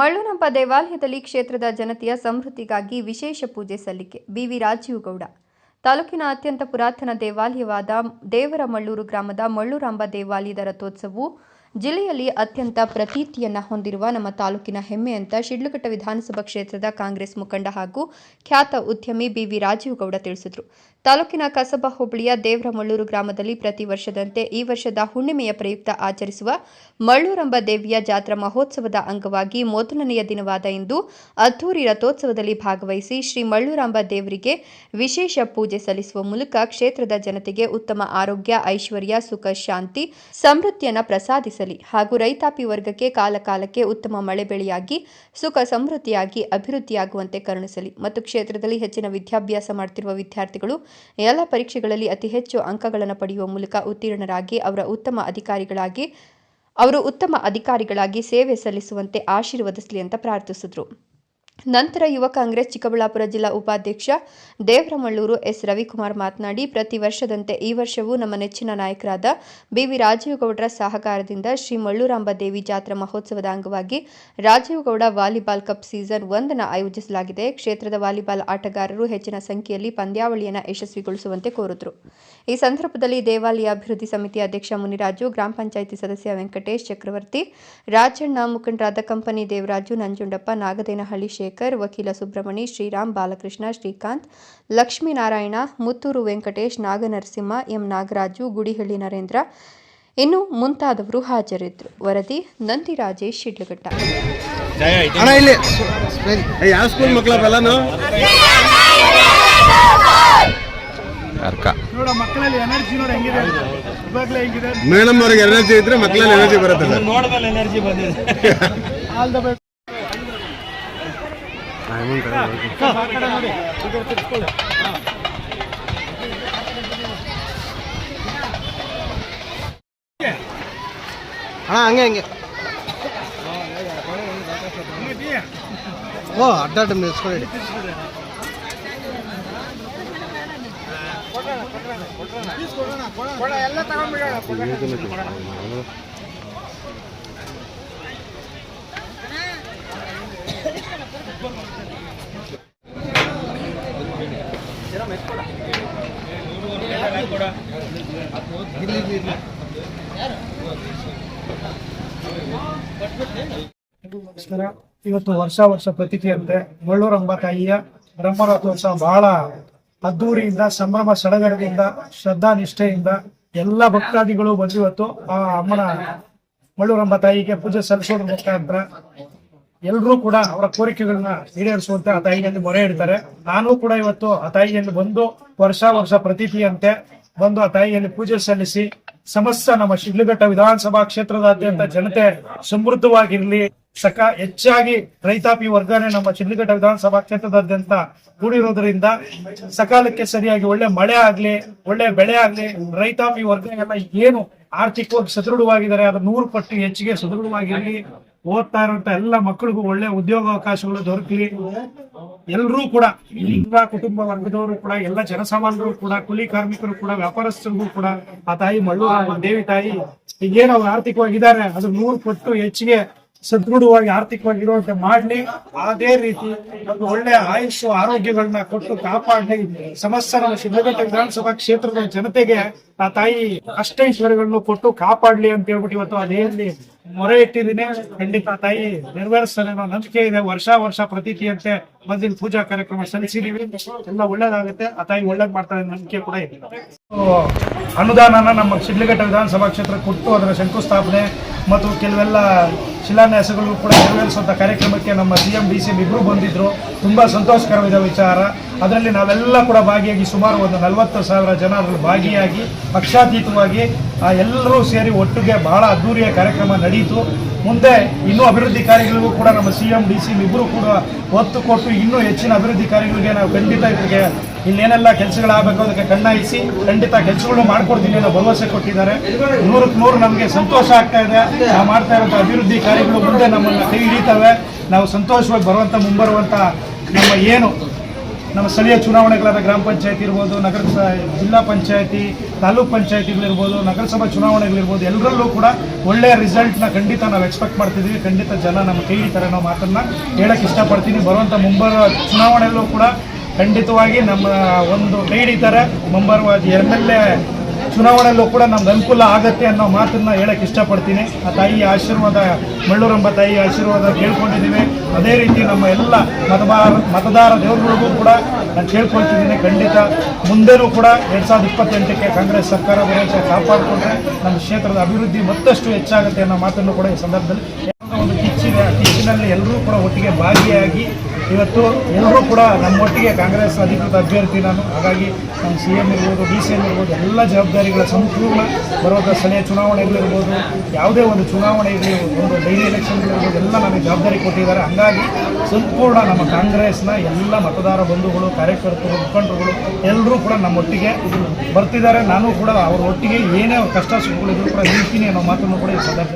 ಮಳ್ಳೂರಂಪ ದೇವಾಲಯದಲ್ಲಿ ಕ್ಷೇತ್ರದ ಜನತೆಯ ಸಮೃದ್ಧಿಗಾಗಿ ವಿಶೇಷ ಪೂಜೆ ಸಲ್ಲಿಕೆ. ಬಿವಿ ರಾಜೀವ್ಗೌಡ. ತಾಲೂಕಿನ ಅತ್ಯಂತ ಪುರಾತನ ದೇವಾಲಯವಾದ ದೇವರ ಮಳ್ಳೂರು ಗ್ರಾಮದ ಮಳ್ಳೂರಾಂಬ ದೇವಾಲಯದ ರಥೋತ್ಸವವು ಜಿಲ್ಲೆಯಲ್ಲಿ ಅತ್ಯಂತ ಪ್ರತೀತಿಯನ್ನು ಹೊಂದಿರುವ ನಮ್ಮ ತಾಲೂಕಿನ ಹೆಮ್ಮೆ ಅಂತ ಶಿಡ್ಲಘಟ್ಟ ವಿಧಾನಸಭಾ ಕ್ಷೇತ್ರದ ಕಾಂಗ್ರೆಸ್ ಮುಖಂಡ ಹಾಗೂ ಖ್ಯಾತ ಉದ್ಯಮಿ ಬಿವಿ ರಾಜೀವ್ ಗೌಡ ತಿಳಿಸಿದರು. ತಾಲೂಕಿನ ಕಸಬಾ ಹೋಬಳಿಯ ದೇವರಮಳ್ಳೂರು ಗ್ರಾಮದಲ್ಲಿ ಪ್ರತಿ ವರ್ಷದಂತೆ ಈ ವರ್ಷದ ಹುಣ್ಣಿಮೆಯ ಪ್ರಯುಕ್ತ ಆಚರಿಸುವ ಮಳ್ಳೂರಂಬ ದೇವಿಯ ಜಾತ್ರಾ ಮಹೋತ್ಸವದ ಅಂಗವಾಗಿ ಮೊದಲನೆಯ ದಿನವಾದ ಇಂದು ಅದ್ದೂರಿ ರಥೋತ್ಸವದಲ್ಲಿ ಭಾಗವಹಿಸಿ ಶ್ರೀ ಮಳ್ಳೂರಾಂಬ ದೇವರಿಗೆ ವಿಶೇಷ ಪೂಜೆ ಸಲ್ಲಿಸುವ ಮೂಲಕ ಕ್ಷೇತ್ರದ ಜನತೆಗೆ ಉತ್ತಮ ಆರೋಗ್ಯ, ಐಶ್ವರ್ಯ, ಸುಖ, ಶಾಂತಿ, ಸಮೃದ್ಧಿಯನ್ನು ಪ್ರಸಾದಿಸಲಿ ಹಾಗೂ ರೈತಾಪಿ ವರ್ಗಕ್ಕೆ ಕಾಲಕಾಲಕ್ಕೆ ಉತ್ತಮ ಮಳೆ ಬೆಳೆಯಾಗಿ, ಸುಖ ಸಮೃದ್ಧಿಯಾಗಿ ಅಭಿವೃದ್ಧಿಯಾಗುವಂತೆ ಕರುಣಿಸಲಿ. ಮತ್ತು ಕ್ಷೇತ್ರದಲ್ಲಿ ಹೆಚ್ಚಿನ ವಿದ್ಯಾಭ್ಯಾಸ ಮಾಡುತ್ತಿರುವ ವಿದ್ಯಾರ್ಥಿಗಳು ಎಲ್ಲ ಪರೀಕ್ಷೆಗಳಲ್ಲಿ ಅತಿ ಹೆಚ್ಚು ಅಂಕಗಳನ್ನು ಪಡೆಯುವ ಮೂಲಕ ಉತ್ತೀರ್ಣರಾಗಿ ಅವರ ಉತ್ತಮ ಅಧಿಕಾರಿಗಳಾಗಿ, ಅವರು ಉತ್ತಮ ಅಧಿಕಾರಿಗಳಾಗಿ ಸೇವೆ ಸಲ್ಲಿಸುವಂತೆ ಆಶೀರ್ವದಿಸಲಿ ಅಂತ ಪ್ರಾರ್ಥಿಸಿದರು. ನಂತರ ಯುವ ಕಾಂಗ್ರೆಸ್ ಚಿಕ್ಕಬಳ್ಳಾಪುರ ಜಿಲ್ಲಾ ಉಪಾಧ್ಯಕ್ಷ ದೇವರಮಳ್ಳೂರು ಎಸ್ ರವಿಕುಮಾರ್ ಮಾತನಾಡಿ, ಪ್ರತಿ ವರ್ಷದಂತೆ ಈ ವರ್ಷವೂ ನಮ್ಮ ನೆಚ್ಚಿನ ನಾಯಕರಾದ ಬಿವಿ ರಾಜೀವ್ಗೌಡರ ಸಹಕಾರದಿಂದ ಶ್ರೀ ಮಳ್ಳೂರಾಂಬ ದೇವಿ ಜಾತ್ರಾ ಮಹೋತ್ಸವದ ಅಂಗವಾಗಿ ರಾಜೀವ್ಗೌಡ ವಾಲಿಬಾಲ್ ಕಪ್ ಸೀಸನ್ ಒಂದನ್ನು ಆಯೋಜಿಸಲಾಗಿದೆ. ಕ್ಷೇತ್ರದ ವಾಲಿಬಾಲ್ ಆಟಗಾರರು ಹೆಚ್ಚಿನ ಸಂಖ್ಯೆಯಲ್ಲಿ ಪಂದ್ಯಾವಳಿಯನ್ನು ಯಶಸ್ವಿಗೊಳಿಸುವಂತೆ ಕೋರಿದರು. ಈ ಸಂದರ್ಭದಲ್ಲಿ ದೇವಾಲಯ ಅಭಿವೃದ್ಧಿ ಸಮಿತಿ ಅಧ್ಯಕ್ಷ ಮುನಿರಾಜು, ಗ್ರಾಮ ಪಂಚಾಯಿತಿ ಸದಸ್ಯ ವೆಂಕಟೇಶ್ ಚಕ್ರವರ್ತಿ, ರಾಜಣ್ಣ ಮುಖಂಡರಾದ ಕಂಪನಿ ದೇವರಾಜು, ನಂಜುಂಡಪ್ಪ, ನಾಗದೇನಹಳ್ಳಿ ಶೇಖರ್ ವಕೀಲ ಸುಬ್ರಹ್ಮಣಿ ಶ್ರೀರಾಮ್ ಬಾಲಕೃಷ್ಣ ಶ್ರೀಕಾಂತ್ ಲಕ್ಷ್ಮೀನಾರಾಯಣ ಮುತ್ತೂರು ವೆಂಕಟೇಶ್ ನಾಗನರಸಿಂಹ ಎಂ ನಾಗರಾಜು ಗುಡಿಹಳ್ಳಿ ನರೇಂದ್ರ. ಇನ್ನು ಮುಂತಾದವರು ಹಾಜರಿದ್ದರು. ವರದಿ ನಂದಿ ರಾಜೇಶ್ ಶಿಡ್ಲಘಟ್ಟ. ಅಣ್ಣ ಇಲ್ಲಿ. ಯಾವ ಸ್ಕೂಲ್ ಮಕ್ಕಳ ಎಲ್ಲಾನು ಅರ್ಕ ನೋಡ ಮಕ್ಕಳಲ್ಲಿ ಎನರ್ಜಿ ನೋಡಿ ಹೆಂಗಿದೆ? ಇವಾಗಲೇ ಹೆಂಗಿದೆ? ಮೇಡಮ್ ಅವ್ರಿಗೆ ಎನರ್ಜಿ ಇದ್ರೆ ಮಕ್ಕಳಲ್ಲಿ ಎನರ್ಜಿ ಬರುತ್ತೆ ಸರ್ ನೋಡ್ಮೇಲೆ ಎನರ್ಜಿ ಬಂದಿದೆ ಆಲ್ ದ ಬೆಸ್ಟ್ ಅಣ್ಣ ಹಂಗೆ ಹಂಗೆ ಓ ಅಡ್ಡ ನಮಸ್ಕಾರ. ಇವತ್ತು ವರ್ಷ ವರ್ಷ ಪ್ರತಿಥಿಯಂತೆ ಮಳ್ಳೂರಂಬ ತಾಯಿಯ ಬ್ರಹ್ಮರಥೋತ್ಸವ ಬಹಳ ಅದ್ದೂರಿಯಿಂದ ಸಂಭ್ರಮ ಸಡಗರದಿಂದ ಶ್ರದ್ಧಾ ನಿಷ್ಠೆಯಿಂದ ಎಲ್ಲ ಭಕ್ತಾದಿಗಳು ಬಂದು ಇವತ್ತು ಆ ಅಮ್ಮನ ಮಳ್ಳೂರಂಬ ತಾಯಿಗೆ ಪೂಜೆ ಸಲ್ಲಿಸೋದ್ರ ಮುಖಾಂತರ ಎಲ್ಲರೂ ಕೂಡ ಅವರ ಕೋರಿಕೆಗಳನ್ನ ಈಡೇರಿಸುವಂತೆ ಆ ತಾಯಿಯಲ್ಲಿ ಮೊರೆ ಇಡ್ತಾರೆ. ನಾನು ಕೂಡ ಇವತ್ತು ಆ ತಾಯಿಯಲ್ಲಿ ಬಂದು ವರ್ಷ ವರ್ಷ ಪ್ರತಿಥಿಯಂತೆ ಬಂದು ಆ ತಾಯಿಯಲ್ಲಿ ಪೂಜೆ ಸಲ್ಲಿಸಿ ಸಮಸ್ತ ನಮ್ಮ ಶಿಡ್ಲಘಟ್ಟ ವಿಧಾನಸಭಾ ಕ್ಷೇತ್ರದಾದ್ಯಂತ ಜನತೆ ಸಮೃದ್ಧವಾಗಿರ್ಲಿ. ಸಕ ಹೆಚ್ಚಾಗಿ ರೈತಾಪಿ ವರ್ಗನೇ ನಮ್ಮ ಶಿಡ್ಲಘಟ್ಟ ವಿಧಾನಸಭಾ ಕ್ಷೇತ್ರದಾದ್ಯಂತ ಕೂಡಿರೋದ್ರಿಂದ ಸಕಾಲಕ್ಕೆ ಸರಿಯಾಗಿ ಒಳ್ಳೆ ಮಳೆ ಆಗ್ಲಿ, ಒಳ್ಳೆ ಬೆಳೆ ಆಗ್ಲಿ, ರೈತಾಪಿ ವರ್ಗ ಎಲ್ಲ ಏನು ಆರ್ಥಿಕವಾಗಿ ಸದೃಢವಾಗಿದ್ದಾರೆ, ಅದು ನೂರು ಪಟ್ಟು ಹೆಚ್ಚಿಗೆ ಸದೃಢವಾಗಿರ್ಲಿ. ಓದ್ತಾ ಇರುವಂತ ಎಲ್ಲ ಮಕ್ಕಳಿಗೂ ಒಳ್ಳೆ ಉದ್ಯೋಗಾವಕಾಶಗಳು ದೊರಕಲಿ. ಎಲ್ಲರೂ ಕೂಡ ಎಲ್ಲ ಕುಟುಂಬ ವರ್ಗದವರು ಕೂಡ, ಎಲ್ಲ ಜನಸಾಮಾನ್ಯರು ಕೂಡ, ಕೂಲಿ ಕಾರ್ಮಿಕರು ಕೂಡ ವ್ಯಾಪಾರಸ್ಥರಿಗೂ ಕೂಡ, ಆ ತಾಯಿ ಮಳ್ಳು ದೇವಿ ತಾಯಿ, ಈಗೇನು ಅವ್ರು ಆರ್ಥಿಕವಾಗಿದ್ದಾರೆ, ಅದು ನೂರು ಪಟ್ಟು ಹೆಚ್ಚಿಗೆ ಸದೃಢವಾಗಿ ಆರ್ಥಿಕವಾಗಿ ಇರುವಂತೆ ಮಾಡ್ಲಿ. ಅದೇ ರೀತಿ ಒಂದು ಒಳ್ಳೆ ಆಯುಷ್, ಆರೋಗ್ಯಗಳನ್ನ ಕೊಟ್ಟು ಕಾಪಾಡಲಿ. ಸಮಸ್ಯೆ ಶಿವಘಟ್ಟ ವಿಧಾನಸಭಾ ಕ್ಷೇತ್ರದ ಜನತೆಗೆ ಆ ತಾಯಿ ಅಷ್ಟೈಶ್ವರ್ಯಗಳನ್ನು ಕೊಟ್ಟು ಕಾಪಾಡ್ಲಿ ಅಂತ ಹೇಳ್ಬಿಟ್ಟು ಇವತ್ತು ಅದೇಲ್ಲಿ ಮೊರೆ ಇಟ್ಟಿದ್ದೀನಿ, ಖಂಡಿತ ತಾಯಿ. ನೆರವೇರಿಸ್ತಾರೆ ಅನ್ನೋ ನಂಬಿಕೆ ಇದೆ. ವರ್ಷ ವರ್ಷ ಪ್ರತೀತಿಯಂತೆ ಬಂದಿನ ಪೂಜಾ ಕಾರ್ಯಕ್ರಮ ಸಲ್ಲಿಸಿದೀವಿ. ಎಲ್ಲ ಒಳ್ಳೇದಾಗುತ್ತೆ. ಆ ತಾಯಿ ಒಳ್ಳೇದ್ ಮಾಡ್ತಾರೆ ನಂಬಿಕೆ ಕೂಡ ಇದೆ. ಅನುದಾನನ ನಮ್ಮ ಶಿಡ್ಲಘಟ್ಟ ವಿಧಾನಸಭಾ ಕ್ಷೇತ್ರ ಕೊಟ್ಟು ಅದರ ಶಂಕುಸ್ಥಾಪನೆ ಮತ್ತು ಕೆಲವೆಲ್ಲ ಶಿಲಾನ್ಯಾಸಗಳು ಕೂಡ ನೆರವೇರಿಸುವಂತ ಕಾರ್ಯಕ್ರಮಕ್ಕೆ ನಮ್ಮ ಸಿಎಂ ಡಿ ಸಿ ಇಬ್ಬರು ಬಂದಿದ್ರು. ತುಂಬಾ ಸಂತೋಷಕರವಾದ ವಿಚಾರ. ಅದರಲ್ಲಿ ನಾವೆಲ್ಲ ಕೂಡ ಭಾಗಿಯಾಗಿ ಸುಮಾರು ಒಂದು ನಲವತ್ತು ಸಾವಿರ ಜನ ಅದರಲ್ಲಿ ಭಾಗಿಯಾಗಿ, ಪಕ್ಷಾತೀತವಾಗಿ, ಆ ಎಲ್ಲರೂ ಸೇರಿ ಒಟ್ಟಿಗೆ ಬಹಳ ಅದ್ದೂರಿಯ ಕಾರ್ಯಕ್ರಮ ನಡೆಯಿತು ಮುಂದೆ ಇನ್ನೂ ಅಭಿವೃದ್ಧಿ ಕಾರ್ಯಗಳಿಗೂ ಕೂಡ ನಮ್ಮ ಸಿ ಎಂ, ಡಿ ಸಿ ಇಬ್ಬರು ಕೂಡ ಒತ್ತು ಕೊಟ್ಟು ಇನ್ನೂ ಹೆಚ್ಚಿನ ಅಭಿವೃದ್ಧಿ ಕಾರ್ಯಗಳಿಗೆ ನಾವು ಖಂಡಿತ ಇದ್ರಿಗೆ ಇಲ್ಲೇನೆಲ್ಲ ಕೆಲಸಗಳಾಗಬೇಕು ಅದಕ್ಕೆ ಕಣ್ಣಾಯಿಸಿ ಖಂಡಿತ ಕೆಲಸಗಳು ಮಾಡ್ಕೊಡ್ತೀನಿ ಅನ್ನೋ ಭರವಸೆ ಕೊಟ್ಟಿದ್ದಾರೆ. ನೂರಕ್ಕೆ ನೂರು ನಮಗೆ ಸಂತೋಷ ಆಗ್ತಾ ಇದೆ. ನಾವು ಮಾಡ್ತಾ ಇರುವಂಥ ಅಭಿವೃದ್ಧಿ ಕಾರ್ಯಗಳು ಮುಂದೆ ನಮ್ಮನ್ನು ಕೈ ಹಿಡಿತವೆ. ನಾವು ಸಂತೋಷವಾಗಿ ಬರುವಂಥ ಮುಂಬರುವಂಥ ನಮ್ಮ ಏನು ನಮ್ಮ ಸ್ಥಳೀಯ ಚುನಾವಣೆಗಳಾದ ಗ್ರಾಮ ಪಂಚಾಯತಿ ಇರ್ಬೋದು, ನಗರ ಜಿಲ್ಲಾ ಪಂಚಾಯತಿ, ತಾಲೂಕ್ ಪಂಚಾಯತಿಗಳಿರ್ಬೋದು, ನಗರಸಭಾ ಚುನಾವಣೆಗಳಿರ್ಬೋದು, ಎಲ್ಲರಲ್ಲೂ ಕೂಡ ಒಳ್ಳೆಯ ರಿಸಲ್ಟ್ನ ಖಂಡಿತ ನಾವು ಎಕ್ಸ್ಪೆಕ್ಟ್ ಮಾಡ್ತಿದ್ದೀವಿ. ಖಂಡಿತ ಜನ ನಮ್ಮ ಕೈ ಹಿಡಿತಾರೆ ಅನ್ನೋ ಮಾತನ್ನು ಹೇಳಕ್ಕೆ ಇಷ್ಟಪಡ್ತೀನಿ. ಬರುವಂಥ ಮುಂಬರುವ ಚುನಾವಣೆಯಲ್ಲೂ ಕೂಡ ಖಂಡಿತವಾಗಿ ನಮ್ಮ ಒಂದು ಕೈ ಹಿಡಿತಾರೆ. ಮುಂಬರುವ ಎಂ ಎಲ್ ಎ ಚುನಾವಣೆಯಲ್ಲೂ ಕೂಡ ನಮ್ಗೆ ಅನುಕೂಲ ಆಗತ್ತೆ ಅನ್ನೋ ಮಾತನ್ನ ಹೇಳಕ್ ಇಷ್ಟಪಡ್ತೀನಿ. ಆ ತಾಯಿಯ ಆಶೀರ್ವಾದ, ಮಳ್ಳೂರಂಬ ತಾಯಿಯ ಆಶೀರ್ವಾದ ಕೇಳ್ಕೊಂಡಿದ್ದೀವಿ. ಅದೇ ರೀತಿ ನಮ್ಮ ಎಲ್ಲ ಮತದಾರ ಮತದಾರ ದೇವರುಗಳಿಗೂ ಕೂಡ ನಾನು ಕೇಳ್ಕೊಳ್ತಿದ್ದೀನಿ ಖಂಡಿತ. ಮುಂದೆನೂ ಕೂಡ ಎರಡ್ ಸಾವಿರದ ಇಪ್ಪತ್ತೆಂಟಕ್ಕೆ ಕಾಂಗ್ರೆಸ್ ಸರ್ಕಾರ ಭರವಸೆ ಕಾಪಾಡಿಕೊಂಡ್ರೆ ನಮ್ಮ ಕ್ಷೇತ್ರದ ಅಭಿವೃದ್ಧಿ ಮತ್ತಷ್ಟು ಹೆಚ್ಚಾಗುತ್ತೆ ಅನ್ನೋ ಮಾತನ್ನು ಕೂಡ ಈ ಸಂದರ್ಭದಲ್ಲಿ ಒಂದು ಕಿಚ್ಚಿದೆ ಆ ಕಿಚ್ಚಿನಲ್ಲಿ ಎಲ್ಲರೂ ಕೂಡ ಒಟ್ಟಿಗೆ ಭಾಗಿಯಾಗಿ ಇವತ್ತು ಎಲ್ಲರೂ ಕೂಡ ನಮ್ಮೊಟ್ಟಿಗೆ ಕಾಂಗ್ರೆಸ್ ಅಧಿಕೃತ ಅಭ್ಯರ್ಥಿ ನಾನು. ಹಾಗಾಗಿ ನಮ್ಮ ಸಿ ಎಂ ಇರ್ಬೋದು ಡಿ ಸಿ ಎಂ ಇರ್ಬೋದು, ಎಲ್ಲ ಜವಾಬ್ದಾರಿಗಳ ಸಂಪೂರ್ಣ ಬರುವಂಥ ಸ್ಥಳೀಯ ಚುನಾವಣೆಗಳಿರ್ಬೋದು ಯಾವುದೇ ಒಂದು ಚುನಾವಣೆ ಇರಲಿ, ಒಂದು ಡೈಲಿ ಎಲೆಕ್ಷನ್ಗಳಿರ್ಬೋದು ಎಲ್ಲ ನಮಗೆ ಜವಾಬ್ದಾರಿ ಕೊಟ್ಟಿದ್ದಾರೆ. ಹಾಗಾಗಿ ಸಂಪೂರ್ಣ ನಮ್ಮ ಕಾಂಗ್ರೆಸ್ನ ಎಲ್ಲ ಮತದಾರ ಬಂಧುಗಳು, ಕಾರ್ಯಕರ್ತರು, ಮುಖಂಡರುಗಳು ಎಲ್ಲರೂ ಕೂಡ ನಮ್ಮೊಟ್ಟಿಗೆ ಬರ್ತಿದ್ದಾರೆ. ನಾನು ಕೂಡ ಅವ್ರ ಒಟ್ಟಿಗೆ ಏನೇ ಕಷ್ಟ ಸುಖಗಳಿದ್ರು ಕೂಡ ನಿಲ್ತೀನಿ ಅನ್ನೋ ಮಾತನ್ನು ಕೂಡ ಈ ಸಂದರ್ಭದಲ್ಲಿ